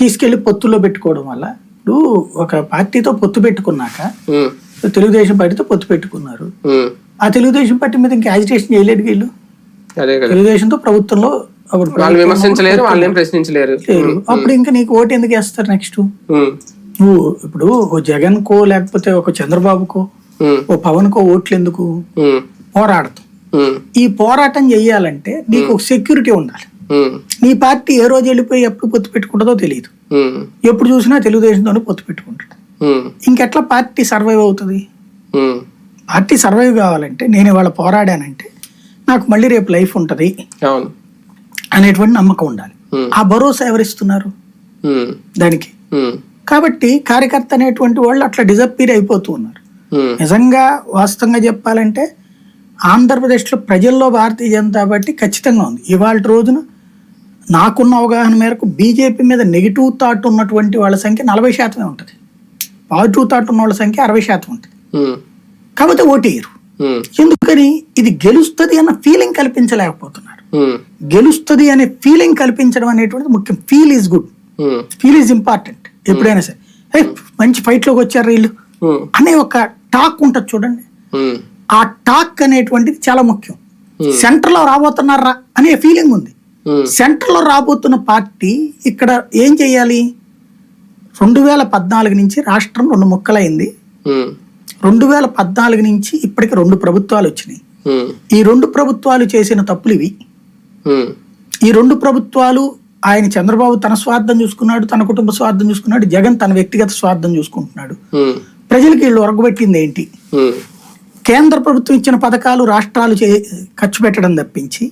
తీసుకెళ్ళి పొత్తులో పెట్టుకోవడం వల్ల ఇప్పుడు ఒక పార్టీతో పొత్తు పెట్టుకున్నాక తెలుగుదేశం పార్టీతో పొత్తు పెట్టుకున్నారు. ఆ తెలుగుదేశం పార్టీ మీద ఇంకా యాజిటేషన్ చేయలేడు వీళ్ళు. తెలుగుదేశంతో ప్రభుత్వంలో అప్పుడు వాళ్ళు విమర్శించలేరు వాళ్ళని ప్రశ్నించలేరు. లేరు. అప్పుడు ఇంకా నీకు ఓటు ఎందుకు వేస్తారు నెక్స్ట్ నువ్వు ఇప్పుడు ఓ జగన్ కో లేకపోతే ఒక చంద్రబాబుకో ఓ పవన్ కో ఓట్లు ఎందుకు పోరాడతాం ఈ పోరాటం చెయ్యాలంటే నీకు ఒక సెక్యూరిటీ ఉండాలి. నీ పార్టీ ఏ రోజు వెళ్ళిపోయి ఎప్పుడు పొత్తు పెట్టుకుంటుందో తెలియదు ఎప్పుడు చూసినా తెలుగుదేశంతోనే పొత్తు పెట్టుకుంటాడు. ఉమ్, ఇంకెట్లా పార్టీ సర్వైవ్ అవుతుంది? పార్టీ సర్వైవ్ కావాలంటే నేను ఇవాళ పోరాడానంటే నాకు మళ్ళీ రేపు లైఫ్ ఉంటుంది అనేటువంటి నమ్మకం ఉండాలి. ఆ భరోసా ఎవరిస్తున్నారు? దానికి. కాబట్టి కార్యకర్త అనేటువంటి వాళ్ళు అట్లా డిజప్పీర్ అయిపోతూ ఉన్నారు. నిజంగా వాస్తవంగా చెప్పాలంటే ఆంధ్రప్రదేశ్లో ప్రజల్లో భారతీయ జనతా పార్టీ ఖచ్చితంగా ఉంది. ఇవాళ రోజున నాకున్న అవగాహన మేరకు బీజేపీ మీద నెగిటివ్ థాట్ ఉన్నటువంటి వాళ్ళ సంఖ్య నలభై శాతమే ఉంటుంది. పాజిటివ్ థాట్ ఉన్న వాళ్ళ సంఖ్య అరవై శాతం ఉంటుంది. కాకపోతే ఓటేయరు. ఎందుకని? ఇది గెలుస్తుంది అన్న ఫీలింగ్ కల్పించలేకపోతున్నారు. గెలుస్తుంది అనే ఫీలింగ్ కల్పించడం అనేటువంటిది ముఖ్యం. Feel is good feel is important ఎప్పుడైనా సరే. "ఏ, మంచి ఫైట్లోకి వచ్చారు వీళ్ళు? అనే ఒక టాక్ ఉంటుంది చూడండి. ఆ టాక్ అనేటువంటిది చాలా ముఖ్యం. సెంటర్లో రాబోతున్నారా అనే ఫీలింగ్ ఉంది. ఉమ్, సెంటర్లో రాబోతున్న పార్టీ ఇక్కడ ఏం చేయాలి? రెండు వేల పద్నాలుగు నుంచి రాష్ట్రం రెండు ముక్కలైంది. రెండు వేల పద్నాలుగు నుంచి ఇప్పటికి రెండు ప్రభుత్వాలు వచ్చినాయి. ఈ రెండు ప్రభుత్వాలు చేసిన తప్పులు ఇవి. ఈ రెండు ప్రభుత్వాలు ఆయన చంద్రబాబు తన స్వార్థం చూసుకున్నాడు తన కుటుంబ స్వార్థం చూసుకున్నాడు జగన్ తన వ్యక్తిగత స్వార్థం చూసుకుంటున్నాడు. ప్రజలకి వీళ్ళు ఒరగబెట్టింది ఏంటి? కేంద్ర ప్రభుత్వం ఇచ్చిన పథకాలు రాష్ట్రాలు చే ఖర్చు పెట్టడం తప్పించి